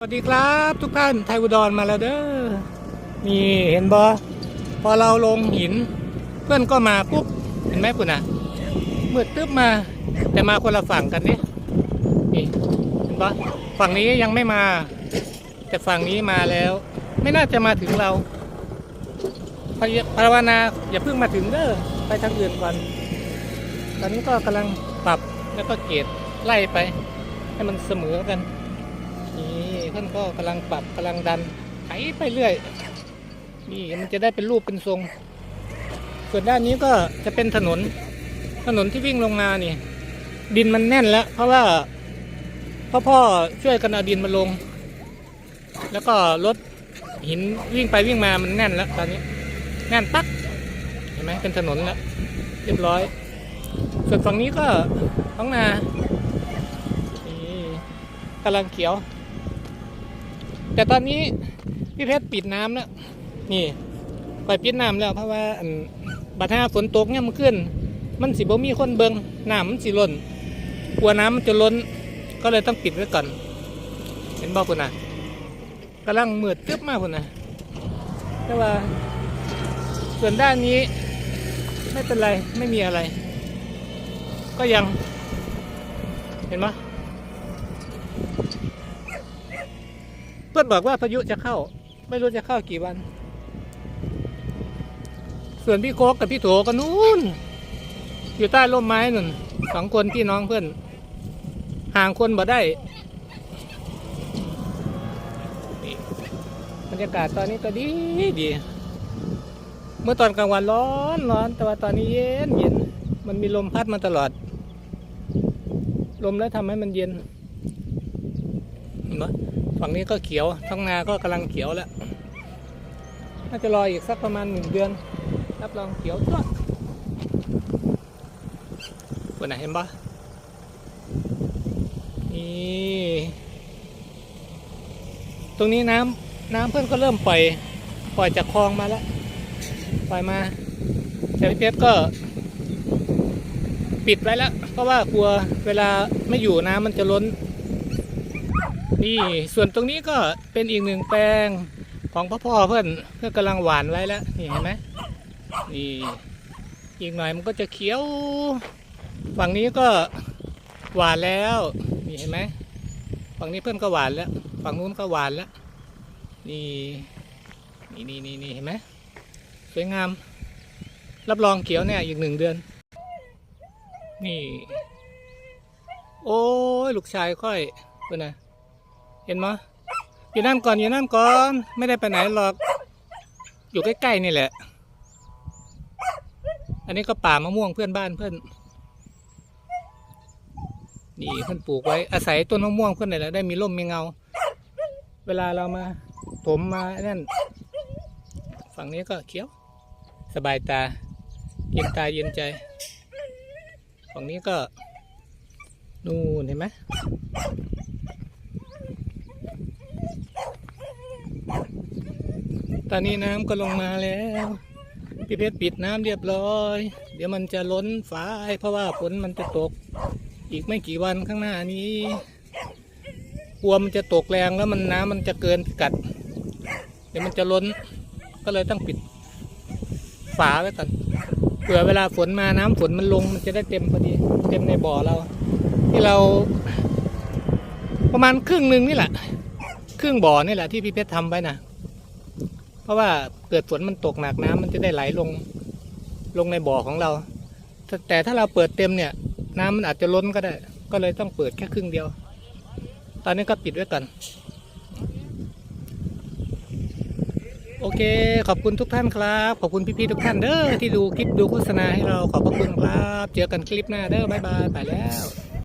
สวัสดีครับทุกท่านไทยอุดรมาแล้วเด้อนี่เห็นบอพอเราลงหิน เพื่อนก็มาปุ๊บเห็นไหมคุณอะมืดตึ๊บมา แต่มาคนละฝั่งกันนี่นี่เห็นปะฝั่งนี้ยังไม่มา แต่ฝั่งนี้มาแล้ว ไม่น่าจะมาถึงเราภาวภาวนาอย่าเพิ่งมาถึงเด้อไปทางอื่นก่อนตอนนี้ก็กำลังปรับแล้วก็เกตไล่ไป ให้มันเสมอกัน นี่เพื่อนก็กำลังปรับกำลังดันไถไปเรื่อย นี่มันจะได้เป็นรูปเป็นทรง ส่วนด้านนี้ก็จะเป็นถนน ถนนที่วิ่งลงมานี่ ดินมันแน่นแล้ว เพราะว่าพ่อพ่อช่วยกันเอาดินมาลง แล้วก็รถหินวิ่งไปวิ่งมามันแน่นแล้วตอนนี้ แน่นปักเห็นไหมเป็นถนนแล้วเรียบร้อย ส่วนฝั่งนี้ก็ท้องนากำลังเขียว แต่ตอนนี้พี่เพชรปิดน้ำแล้วนี่ปล่อยปิดน้ำแล้วเพราะว่าบัดห้าฝนตกเนี่ยมันขึ้น มันสิบ่มีคนเบิงน้ำมันสิล้นกลัวน้ำมันจะล้น ก็เลยต้องปิดไว้ก่อน เห็นบอกคุณนะกำลังมืดตึ๊บมากคุณนะแต่ว่า ส่วนด้านนี้ ไม่เป็นไรไม่มีอะไร ก็ยัง เห็นไหม พื่อนบอกว่าพายุจะเข้า ไม่รู้จะเข้ากี่วัน ส่วนพี่โคกกับพี่โถก็นู้นอยู่ใต้ร่มไม้นุ่นสองคนพี่น้องเพื่อน ห่างคนบ่ได้บรรยากาศตอนนี้ก็ดีดี เมื่อตอนกลางวันร้อนร้อน แต่ว่าตอนนี้เย็นเย็น มันมีลมพัดมาตลอด ลมแล้วทำให้มันเย็นเห็นไหม ฝั่งนี้ก็เขียวท้องนาก็กำลังเขียวแล้ว น่าจะรออีกสักประมาณหนึ่งเดือน รับรองเขียวทั่ววันไหนเห็นปะนี่ตรงนี้น้ำน้ำเพื่อนก็เริ่มปล่อยปล่อยจากคลองมาแล้ว ปล่อยมาแต่พี่เพชรก็ปิดไว้แล้ว เพราะว่ากลัวเวลาไม่อยู่น้ำมันจะล้น นี่ส่วนตรงนี้ก็เป็นอีกหนึ่งแปลงของพ่อพ่อเพื่อนเพื่อนกำลังหวานไว้แล้วนี่เห็นไหมนี่อีกหน่อยมันก็จะเขียว ฝั่งนี้ก็หวานแล้วนี่เห็นไหมฝั่งนี้เพื่อนก็หวานแล้ว ฝั่งนู้นก็หวานแล้วนี่นี่นี่นี่นี่เห็นไหมสวยงาม รับรองเขียวเนี่ยอีกหนึ่งเดือน นี่ โอ้ยลูกชายค่อยเพื่อนนะ เห็นมั้ยอยู่นั่นก่อนอยู่นั่นก่อน ไม่ได้ไปไหนหรอก อยู่ใกล้ๆนี่แหละ อันนี้ก็ป่ามะม่วงเพื่อนบ้านเพื่อน นี่เพื่อนปลูกไว้อาศัยต้นมะม่วงเพื่อนนี่แหละได้มีร่มมีเงา เวลาเรามาถมมานั่น ฝั่งนี้ก็เขียว สบายตาเย็นตาเย็นใจ ฝั่งนี้ก็ นู่นเห็นไหม ตอนนี้น้ำก็ลงมาแล้ว พี่เพชรปิดน้ำเรียบร้อย เดี๋ยวมันจะล้นฝายเพราะว่าฝนมันจะตก อีกไม่กี่วันข้างหน้านี้กลัวมันจะตกแรงแล้วมันน้ำมันจะเกินพิกัด เดี๋ยวมันจะล้น ก็เลยต้องปิดฝาไว้ก่อนเผื่อเวลาฝนมาน้ำฝนมันลงมันจะได้เต็มพอดี เต็มในบ่อเรา ที่เรา ประมาณครึ่งหนึ่งนี่แหละ ครึ่งบ่อนี่แหละที่พี่เพชรทำไว้นะ ราะว่าเกิดฝนมันตกหนักน้ำมันจะได้ไหลลงลงในบ่อของเรา แต่ถ้าเราเปิดเต็มเนี่ย น้ำมันอาจจะล้นก็ได้ ก็เลยต้องเปิดแค่ครึ่งเดียว ตอนนี้ก็ปิดไว้ก่อนโอเค ขอบคุณทุกท่านครับ ขอบคุณพี่ๆทุกท่านเด้อที่ดูคลิปดูโฆษณาให้เราขอบพระคุณครับ เจอกันคลิปหน้าเด้อบ๊ายบายไปแล้ว